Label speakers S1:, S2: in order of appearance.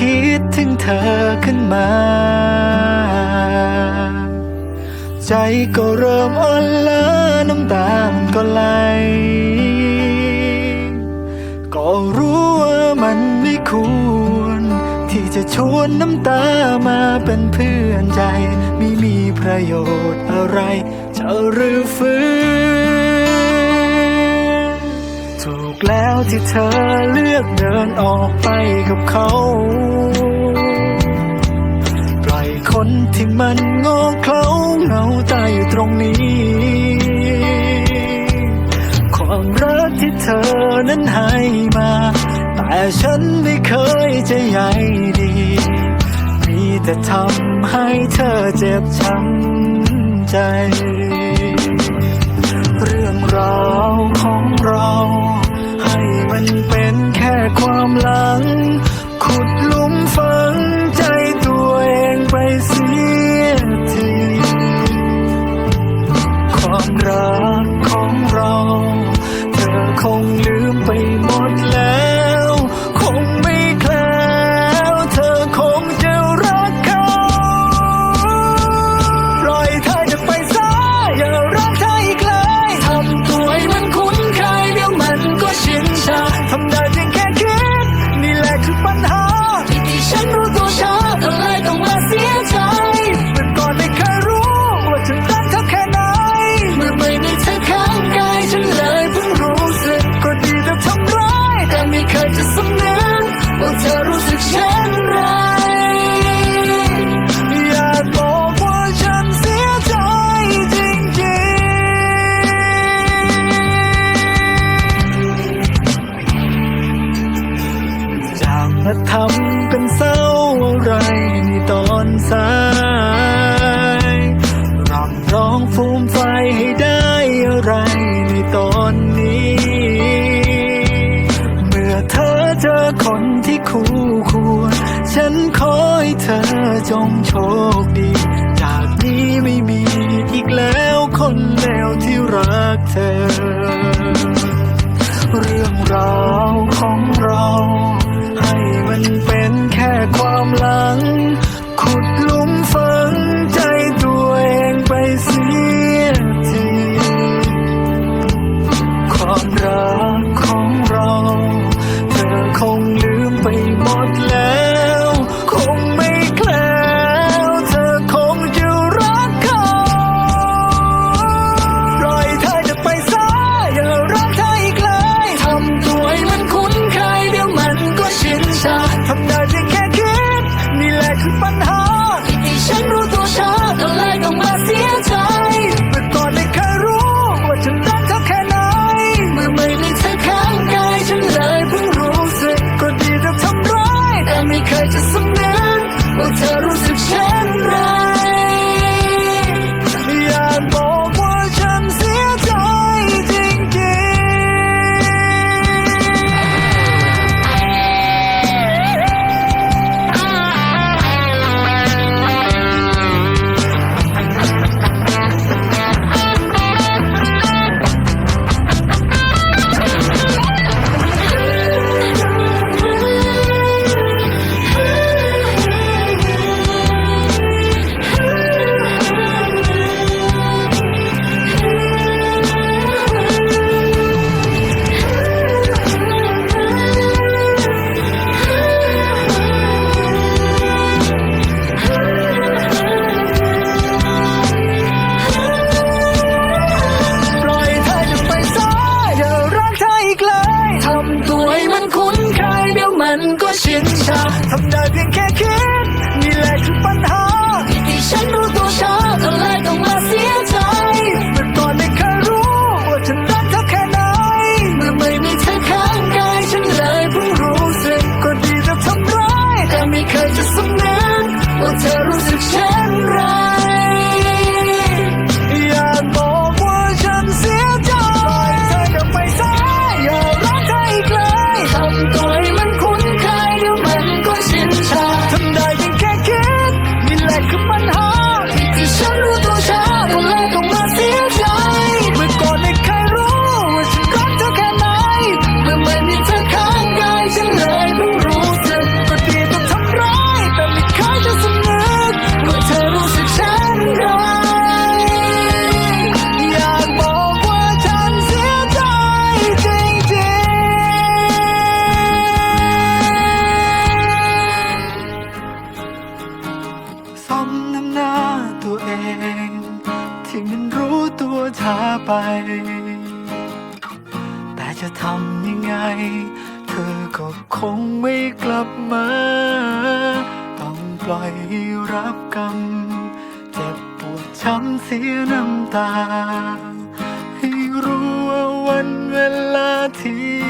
S1: คิดถึงเธอขึ้นมา ใจก็เริ่มอ่อนล้าน้ำตามันก็ไหล ก็รู้ว่ามันไม่ควร ที่จะชวนน้ำตามาเป็นเพื่อนใจ ไม่มีประโยชน์อะไร จะรื้อฟื้น ถูกแล้วที่เธอเลือกเดินออกไปกับเขา ปล่อยคนที่มันงอเคลาเหงาตายตรงนี้ ความรักที่เธอนั้นให้มา แต่ฉันไม่เคยจะใหญ่ดี มีแต่ทำให้เธอเจ็บช้ำใจ เรื่องราวของเรา มันเป็นแค่ความหลัง ไรในตอนสายร่ำร้องฟูมไฟให้ได้อะไรในตอนนี้ เมื่อเธอเจอคนที่คู่ควร ฉันขอให้เธอจงโชคดี จากนี้ไม่มีอีกแล้วคนแล้วที่รักเธอ ก็ชินชาทำได้เพียงแค่คิดนี่แหละคือปัญหา รู้ตัวท้าไป แต่จะทำยังไง เธอก็คงไม่กลับมา ต้องปล่อยรับกรรม เจ็บปวดช้ำเสียน้ำตา ให้รู้ว่าวันเวลาที่